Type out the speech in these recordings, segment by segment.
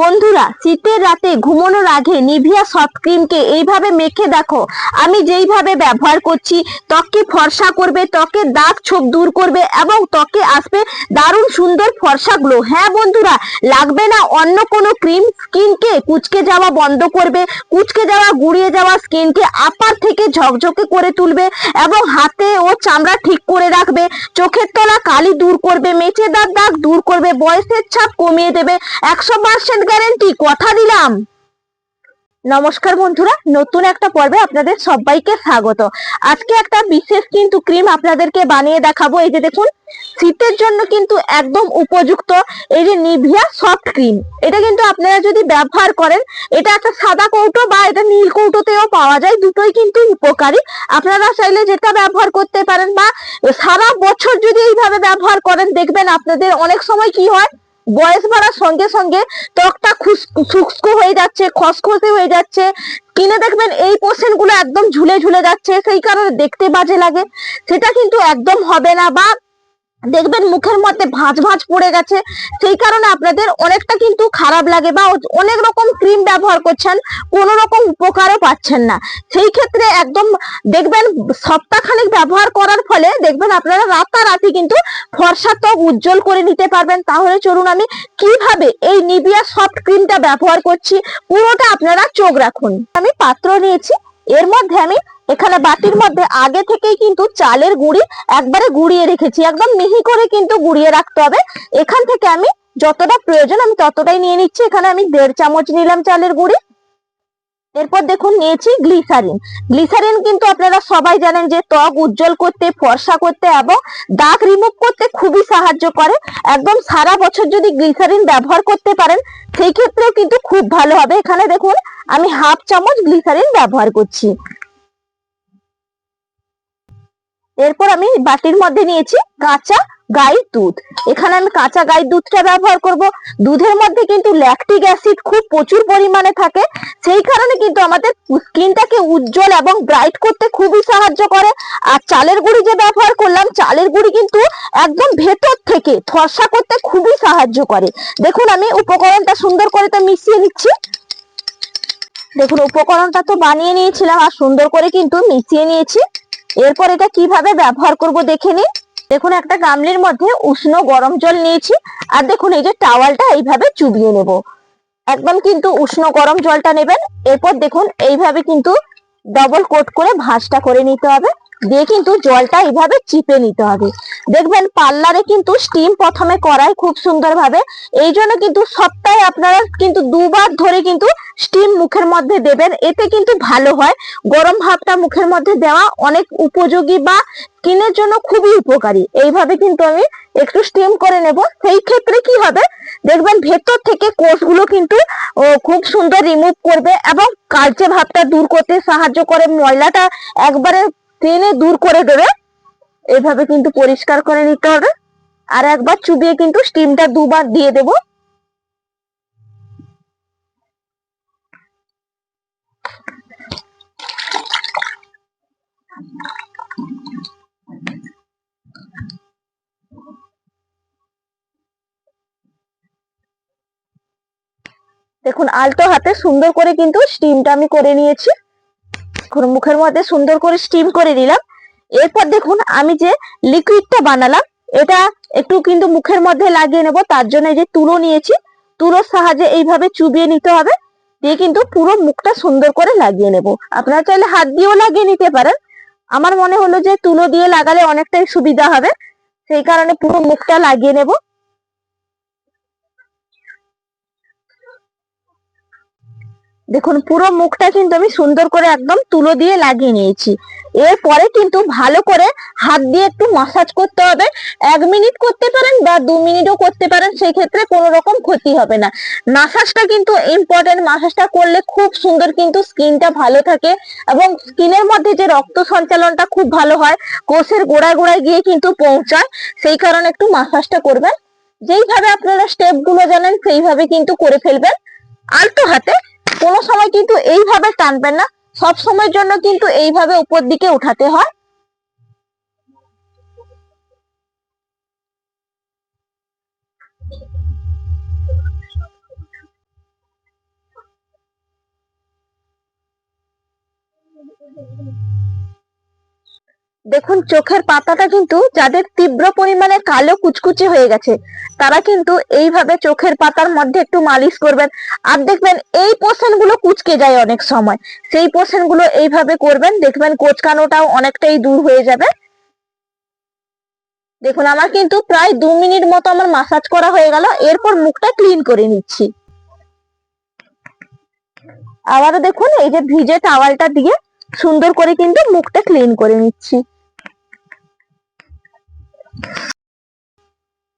বন্ধুরা, শীতের রাতে ঘুমানোর আগে নিভিয়া সফট ক্রিমকে এইভাবে মেখে দেখো। আমি যেইভাবে ব্যবহার করছি, ত্বককে ফর্সা করবে, ত্বকের দাগ ছোপ দূর করবে এবং ত্বকে আসবে দারুণ সুন্দর ফর্সা গ্লো হ্যাঁ বন্ধুরা, লাগবে না অন্য কোনো ক্রিম স্কিনকে কুচকে যাওয়া বন্ধ করবে, কুচকে যাওয়া, গুড়িয়ে যাওয়া স্কিনকে আপার থেকে ঝকঝকে করে তুলবে এবং হাতে ও চামড়া ঠিক করে রাখবে। চোখের তলা কালি দূর করবে মেচে দাগ দাগ দূর করবে, বয়সের ছাপ কমিয়ে দেবে। একশো পার্সেন্ট গ্যারেন্টি কথা দিলাম। নমস্কার বন্ধুরা, নতুন একটা পর্বে আপনাদের সবাইকে স্বাগত। আজকে একটা বিশেষ কিন্তু ক্রিম আপনাদেরকে বানিয়ে দেখাবো। এই যে দেখুন, শীতের জন্য কিন্তু একদম উপযুক্ত এই যে নিভিয়া সফট ক্রিম। এটা কিন্তু আপনারা যদি ব্যবহার করেন, এটা একটা সাদা কৌটো বা এটা নীল কৌটোতেও পাওয়া যায়। দুটোই কিন্তু উপকারী। আপনারা চাইলে যেটা ব্যবহার করতে পারেন বা সারা বছর যদি এইভাবে ব্যবহার করেন, দেখবেন আপনাদের অনেক সময় কি হয় বয়স বাড়ার সঙ্গে সঙ্গে ত্বকটা শুষ্ক হয়ে যাচ্ছে, খসখসে হয়ে যাচ্ছে। কিনে দেখবেন এই পোর্শনগুলো একদম ঝুলে ঝুলে যাচ্ছে, সেই কারণে দেখতে বাজে লাগে। সেটা কিন্তু একদম হবে না বা দেখবেন মুখের মধ্যে ভাঁজ ভাঁজ পড়ে গেছে। সেই কারণে আপনাদের অনেকটা কিন্তু খারাপ লাগে বা অনেক রকম ক্রিম ব্যবহার করছেন, কোনো রকম উপকারও পাচ্ছেন না। সেই ক্ষেত্রে একদম দেখবেন সপ্তাহখানেক ব্যবহার করার ফলে দেখবেন আপনারা রাতারাতি কিন্তু ফর্সা ত্বক উজ্জ্বল করে নিতে পারবেন। তাহলে চলুন আমি কীভাবে এই নিবিয়া সফট ক্রিমটা ব্যবহার করছি, পুরোটা আপনারা চোখ রাখুন। আমি পাত্র নিয়েছি, এর মধ্যে আমি এখানে বাটির মধ্যে আগে থেকেই কিন্তু চালের গুঁড়ি একবারে গুঁড়িয়ে রেখেছি, একদম মিহি করে কিন্তু গুঁড়িয়ে রাখতে হবে। এখান থেকে আমি যতটা প্রয়োজন আমি ততটাই নিয়ে নিচ্ছি। এখানে আমি দেড় চামচ নিলাম চালের গুঁড়ি। এরপর দেখুন নিয়েছি গ্লিসারিন। গ্লিসারিন কিন্তু আপনারা সবাই জানেন যে ত্বক উজ্জ্বল করতে, ফর্সা করতে এবং দাগ রিমুভ করতে খুবই সাহায্য করে। একদম সারা বছর যদি গ্লিসারিন ব্যবহার করতে পারেন, সেই ক্ষেত্রেও কিন্তু খুব ভালো হবে। এখানে দেখুন আমি হাফ চামচ গ্লিসারিন ব্যবহার করছি। এরপর আমি বাটির মধ্যে নিয়েছি কাঁচা গাইর দুধ। এখানে আমি কাঁচা গাইর দুধটা ব্যবহার করব। দুধের মধ্যে কিন্তু ল্যাকটিক অ্যাসিড খুব প্রচুর পরিমাণে থাকে। সেই কারণে কিন্তু আমাদের স্কিনটাকে উজ্জ্বল এবং ব্রাইট করতে খুবই সাহায্য করে। আর চালের গুঁড়ি যে ব্যবহার করলাম, চালের গুঁড়ি কিন্তু একদম ভেতর থেকে ফর্সা করতে খুবই সাহায্য করে। দেখুন, আমি উপকরণটা সুন্দর করে তো মিশিয়ে নিচ্ছি। দেখুন, উপকরণটা তো বানিয়ে নিয়েছিলাম আর সুন্দর করে কিন্তু মিশিয়ে নিয়েছি। এরপর এটা কীভাবে ব্যবহার করব দেখে নিন দেখুন, একটা গামলির মধ্যে উষ্ণ গরম জল নিয়েছি। আর দেখুন, এই যে টাওয়ালটা এইভাবে চুবিয়ে নেব। একদম কিন্তু উষ্ণ গরম জলটা নেবেন। এরপর দেখুন, এইভাবে কিন্তু ডবল কোট করে ভাঁজটা করে নিতে হবে। দিয়ে কিন্তু জলটা এইভাবে চিপে নিতে হবে। দেখবেন পার্লারে কিন্তু স্টিম প্রথমে করায় খুব সুন্দরভাবে। এই জন্য কিন্তু সপ্তাহে আপনারা কিন্তু দুবার ধরে কিন্তু স্টিম মুখের মধ্যে দেবেন। এতে কিন্তু ভালো হয়। গরম ভাবটা মুখের মধ্যে দেওয়া অনেক উপযোগী বা স্কিনের জন্য খুবই উপকারী। এইভাবে কিন্তু আমি একটু স্টিম করে নেব। সেই ক্ষেত্রে কি হবে? দেখবেন ভেতর থেকে কোষগুলো কিন্তু খুব সুন্দর রিমুভ করবে এবং কালচে ভাবটা দূর করতে সাহায্য করে। ময়লাটা একবারে টেনে দূর করে দেবে। এভাবে কিন্তু পরিষ্কার করে নিতে হবে। আর একবার চুবিয়ে কিন্তু স্টিমটা দুবার দিয়ে দেবো। দেখুন, আলতো হাতে সুন্দর করে কিন্তু স্টিমটা আমি করে নিয়েছি। মুখের মধ্যে সুন্দর করে স্টিম করে নিলাম। এরপর দেখুন আমি যে লিকুইডটা বানালাম, এটা একটু কিন্তু মুখের মধ্যে লাগিয়ে নেব, তার জন্য যে তুলো নিয়েছি। তুলোর সাহায্যে এইভাবে চুবিয়ে নিতে হবে, দিয়ে কিন্তু পুরো মুখটা সুন্দর করে লাগিয়ে নেব। আপনারা চাইলে হাত দিয়েও লাগিয়ে নিতে পারেন। আমার মনে হলো যে তুলো দিয়ে লাগালে অনেকটাই সুবিধা হবে। সেই কারণে পুরো মুখটা লাগিয়ে নেব। দেখুন, পুরো মুখটা কিন্তু আমি সুন্দর করে একদম তুলো দিয়ে লাগিয়ে নিয়েছি। এরপরে কিন্তু ভালো করে হাত দিয়ে একটু মাসাজ করতে হবে। এক মিনিট করতে পারেন বা দু মিনিটও করতে পারেন সেই ক্ষেত্রে কোনো রকম ক্ষতি হবে না। মাসাজটা কিন্তু ইম্পর্টেন্ট মাসাজটা করলে খুব সুন্দর কিন্তু স্কিনটা ভালো থাকে এবং স্কিনের মধ্যে যে রক্ত সঞ্চালনটা খুব ভালো হয়, কোষের গোড়ায় গোড়ায় গিয়ে কিন্তু পৌঁছায়, সেই কারণে একটু মাসাজটা করবেন। যেইভাবে আপনারা স্টেপগুলো জানেন, সেইভাবে কিন্তু করে ফেলবেন। আলতো হাতে কোনো সময় কিন্তু এইভাবে টানবেন না, সব সময়ের জন্য কিন্তু এইভাবে উপর দিকে উঠাতে হয় Thank you. দেখুন, চোখের পাতাটা কিন্তু যাদের তীব্র পরিমাণে কালো কুচকুচে হয়ে গেছে, তারা কিন্তু এইভাবে চোখের পাতার মধ্যে একটু মালিশ করবেন। আর দেখবেন, এই পোর্শনগুলো কুচকে যায় অনেক সময়। সেই পোর্শনগুলো এইভাবে করবেন, দেখবেন কোচকানোটাও অনেকটাই দূর হয়ে যাবে। দেখুন, আমার কিন্তু প্রায় দু মিনিট মতো আমার মাসাজ করা হয়ে গেল। এরপর মুখটা ক্লিন করে নিচ্ছি। আবারও দেখুন, এই যে ভিজে টাওয়ালটা দিয়ে সুন্দর করে কিন্তু মুখটা ক্লিন করে নিচ্ছি।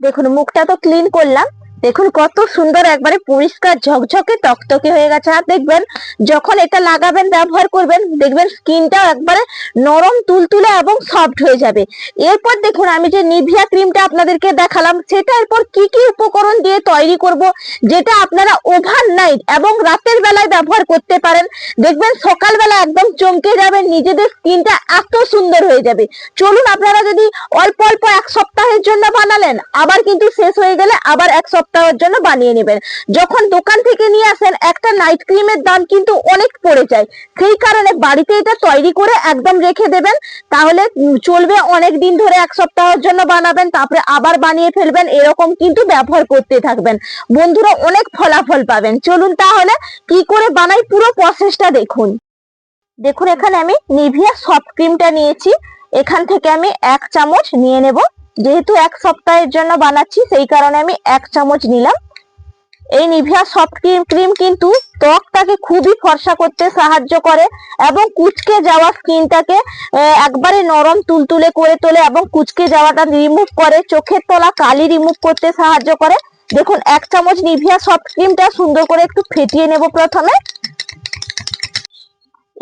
দেখুন মুখটা তো ক্লিন করলাম। দেখুন, কত সুন্দর একবারে পরিষ্কার ঝকঝকে, তকতকে হয়ে গেছে। আর দেখবেন, যখন এটা লাগাবেন, ব্যবহার করবেন, দেখবেন স্কিনটা একবারে নরম, তুলতুলে এবং সফট হয়ে যাবে। এরপর দেখুন, আমি যে নিভিয়া ক্রিমটা আপনাদেরকে দেখালাম, সেটা এরপর কি কি উপকরণ দিয়ে তৈরি করব, যেটা আপনারা ওভার নাইট এবং রাতের বেলায় ব্যবহার করতে পারেন। দেখবেন, সকালবেলা একদম চমকে যাবেন নিজেদের স্কিনটা এত সুন্দর হয়ে যাবে। চলুন, আপনারা যদি অল্প অল্প এক সপ্তাহের জন্য বানালেন, আবার কিন্তু শেষ হয়ে গেলে আবার এক সপ্তাহের জন্য বানিয়ে নেবেন। যখন দোকান থেকে নিয়ে আসেন, একটা নাইট ক্রিমের দাম কিন্তু অনেক পড়ে যায়। সেই কারণে বাড়িতে এটা তৈরি করে একদম রেখে দেবেন। তাহলে চলবে অনেক দিন ধরে এক সপ্তাহের জন্য বানাবেন, তারপরে আবার বানিয়ে ফেলবেন। এরকম কিন্তু ব্যবহার করতে থাকবেন। বন্ধুরা, অনেক ফলাফল পাবেন। চলুন তাহলে কি করে বানাই পুরো প্রসেসটা দেখুন। দেখুন, এখানে আমি নিভিয়া সফট ক্রিমটা নিয়েছি। এখান থেকে আমি এক চামচ নিয়ে নেব। যেহেতু এক সপ্তাহের জন্য বানাচ্ছি, সেই কারণে আমি এক চামচ নিলাম। এই নিভিয়া সফট ক্রিম ক্রিম কিন্তু ত্বকটাকে খুবই ফর্সা করতে সাহায্য করে এবং কুচকে যাওয়া স্কিনটাকে একবারে নরম তুলতুলে করে তোলে এবং কুচকে যাওয়াটা রিমুভ করে, চোখের তলা কালি রিমুভ করতে সাহায্য করে। দেখুন, এক চামচ নিভিয়া সফট ক্রিমটা সুন্দর করে একটু ফেটিয়ে নেব প্রথমে।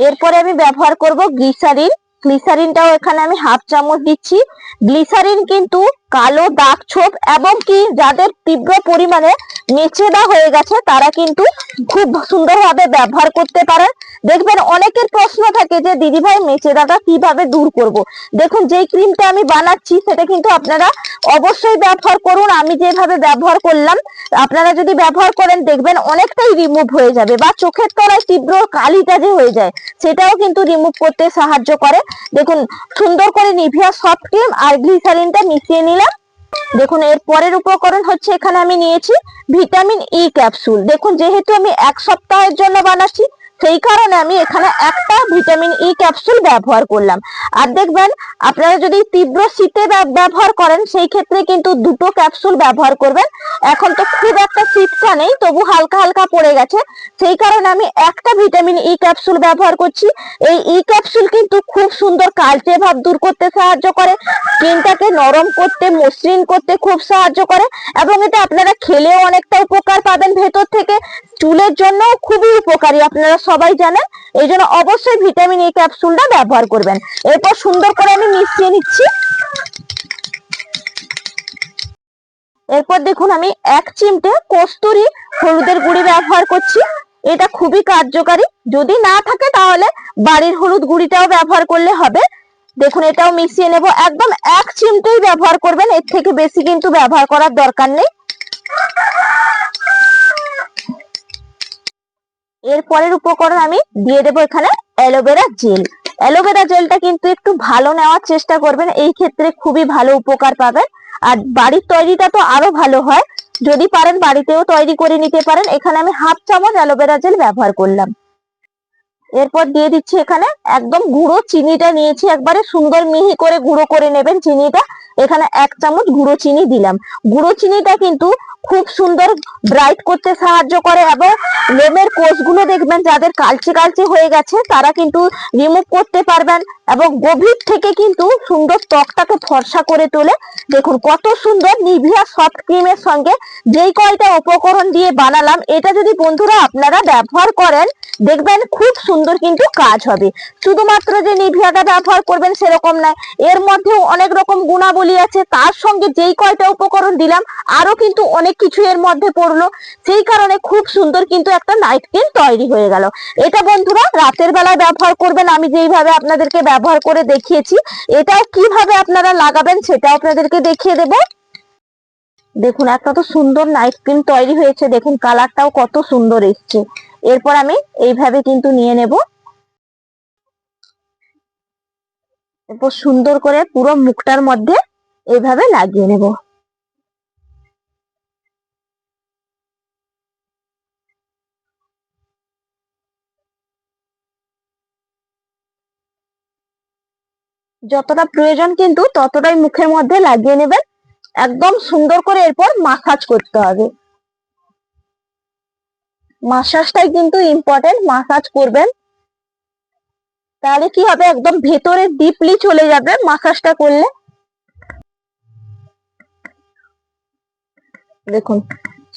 এরপরে আমি ব্যবহার করব গ্লিসারিন। গ্লিসারিনটাও এখানে আমি হাফ চামচ দিচ্ছি। গ্লিসারিন কিন্তু কালো দাগ ছোপ এবং কি যাদের তীব্র পরিমাণে মেচেদা হয়ে গেছে, তারা কিন্তু খুব সুন্দরভাবে ব্যবহার করতে পারেন দেখবেন অনেকের প্রশ্ন থাকে যে দিদি ভাই মেচেদাটা কীভাবে দূর করব। দেখুন, যেই ক্রিমটা আমি বানাচ্ছি, সেটা কিন্তু আপনারা অবশ্যই ব্যবহার করুন। আমি যেভাবে ব্যবহার করলাম, আপনারা যদি ব্যবহার করেন, দেখবেন অনেকটাই রিমুভ হয়ে যাবে বা চোখের তলায় তীব্র কালিটা যে হয়ে যায়, সেটাও কিন্তু রিমুভ করতে সাহায্য করে। দেখুন, সুন্দর করে নিভিয়া সফট ক্রিম আর গ্লিসারিনটা মিশিয়ে নিলাম। দেখুন, এর পরের উপকরণ হচ্ছে এখানে আমি নিয়েছি ভিটামিন ই ক্যাপসুল দেখুন, যেহেতু আমি এক সপ্তাহের জন্য বানাচ্ছি সেই কারণে আমি এখানে একটা ভিটামিন ই ক্যাপসুল ব্যবহার করলাম। আর দেখবেন, আপনারা যদি তীব্র শীতে ব্যব- ব্যবহার করেন, সেই ক্ষেত্রে কিন্তু দুটো ক্যাপসুল ব্যবহার করবেন। এখন তো খুব একটা শীতটা নেই, তবু হালকা হালকা পড়ে গেছে। সেই কারণে আমি একটা ভিটামিন ই ক্যাপসুল ব্যবহার করছি। এই ই ক্যাপসুল কিন্তু খুব সুন্দর কালচে ভাব দূর করতে সাহায্য করে, স্কিনটাকে নরম করতে, মসৃণ করতে খুব সাহায্য করে, এবং এটা আপনারা খেলেও অনেকটা উপকার পাবেন ভেতর থেকে। চুলের জন্য খুবই উপকারী, আপনারা সবাই জানেন এই জন্য অবশ্যই ভিটামিন ই ক্যাপসুলটা ব্যবহার করবেন। এরপর সুন্দর করে আমি মিশিয়ে নিচ্ছি। এরপর দেখুন, আমি এক চিমটে কস্তুরি হলুদের গুঁড়ি ব্যবহার করছি। এটা খুবই কার্যকারী। যদি না থাকে তাহলে বাড়ির হলুদ গুঁড়িটাও ব্যবহার করলে হবে। দেখুন, এটাও মিশিয়ে নেব। একদম এক চিমটেই ব্যবহার করবেন। এর থেকে বেশি কিন্তু ব্যবহার করার দরকার নেই। এর পরের উপকরণ আমি দিয়ে দেবো এখানে অ্যালোভেরা জেল। অ্যালোভেরা জেলটা কিন্তু একটু ভালো নেওয়ার চেষ্টা করবেন, এই ক্ষেত্রে খুবই ভালো উপকার পাবেন। আর বাড়ির তৈরিটা তো আরও ভালো হয়, যদি পারেন বাড়িতেও তৈরি করে নিতে পারেন। এখানে আমি হাফ চামচ অ্যালোভেরা জেল ব্যবহার করলাম। এরপর দিয়ে দিচ্ছি এখানে একদম গুঁড়ো চিনিটা নিয়েছি, একবারে সুন্দর মিহি করে গুঁড়ো করে নেবেন চিনিটা। এখানে এক চামচ গুঁড়ো চিনি দিলাম। গুঁড়ো চিনিটা কিন্তু খুব সুন্দর ব্রাইট করতে সাহায্য করে এবং লোমের কোষগুলো দেখবেন, যাদের কালচে কালচে হয়ে গেছে, তারা কিন্তু রিমুভ করতে পারবেন এবং গভীর থেকে কিন্তু সুন্দর ত্বকটাকে ফর্সা করে তোলে। দেখুন, কত সুন্দর নিভিয়া সফট ক্রিমের সঙ্গে যেই কয়টা উপকরণ দিয়ে বানালাম, এটা যদি বন্ধুরা আপনারা ব্যবহার করেন, দেখবেন খুব সুন্দর কিন্তু কাজ হবে। শুধুমাত্র যে নিভিয়াটা ব্যবহার করবেন সেরকম নয়, এর মধ্যেও অনেক রকম গুণাবলী আছে। তার সঙ্গে যেই কয়টা উপকরণ দিলাম আরও কিন্তু অনেক কিছু এর মধ্যে পড়ল। সেই কারণে খুব সুন্দর কিন্তু একটা নাইট ক্রিম তৈরি হয়ে গেল। এটা বন্ধুরা রাতের বেলায় ব্যবহার করবেন, আমি যেইভাবে আপনাদেরকে ব্যবহার করে দেখিয়েছি। এটাও কীভাবে আপনারা লাগাবেন সেটাও আপনাদেরকে দেখিয়ে দেব। দেখুন, একটা তো সুন্দর নাইট ক্রিম তৈরি হয়েছে। দেখুন কালারটাও কত সুন্দর এসছে। এরপর আমি এইভাবে কিন্তু নিয়ে নেব। এরপর সুন্দর করে পুরো মুখটার মধ্যে এইভাবে লাগিয়ে নেব। যতটা প্রয়োজন কিন্তু ততটাই মুখের মধ্যে লাগিয়ে নেবেন। একদম সুন্দর করে এরপর মাসাজ করতে হবে। মাসাজটাই কিন্তু ইম্পর্টেন্ট মাসাজ করবেন। তাহলে কি হবে? একদম ভেতরে ডিপলি চলে যাবে মাসাজটা করলে। দেখুন,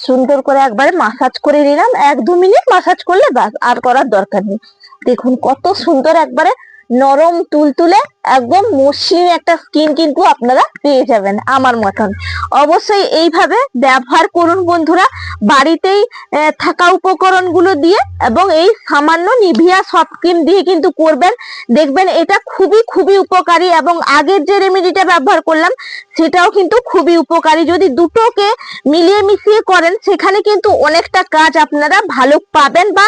সুন্দর করে একবারে মাসাজ করে নিলাম। এক দু মিনিট মাসাজ করলে ব্যাস, আর করার দরকার নেই। দেখুন, কত সুন্দর একবারে নরম, তুলতুলে একদম মসৃণ একটা স্কিন কিন্তু আপনারা পেয়ে যাবেন আমার মতন। অবশ্যই এইভাবে ব্যবহার করুন বন্ধুরা। বাড়িতেই থাকা উপকরণগুলো দিয়ে এবং এই সামান্য নিভিয়া সফট ক্রিম দিয়ে কিন্তু করবেন। দেখবেন এটা খুবই খুবই উপকারী এবং আগের যে রেমেডিটা ব্যবহার করলাম, সেটাও কিন্তু খুবই উপকারী। যদি দুটোকে মিলিয়ে মিশিয়ে করেন, সেখানে কিন্তু অনেকটা কাজ আপনারা ভালো পাবেন বা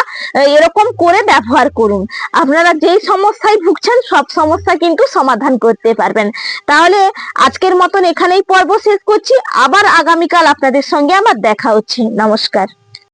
এরকম করে ব্যবহার করুন। আপনারা যেই সমস্যায় ভুগছেন, সব সমস্যা কিন্তু সমাধান করতে পারবেন। তাহলে আজকের মতন এখানেই পর্ব শেষ করছি। আবার আগামীকাল আপনাদের সঙ্গে আমার দেখা হচ্ছে। নমস্কার।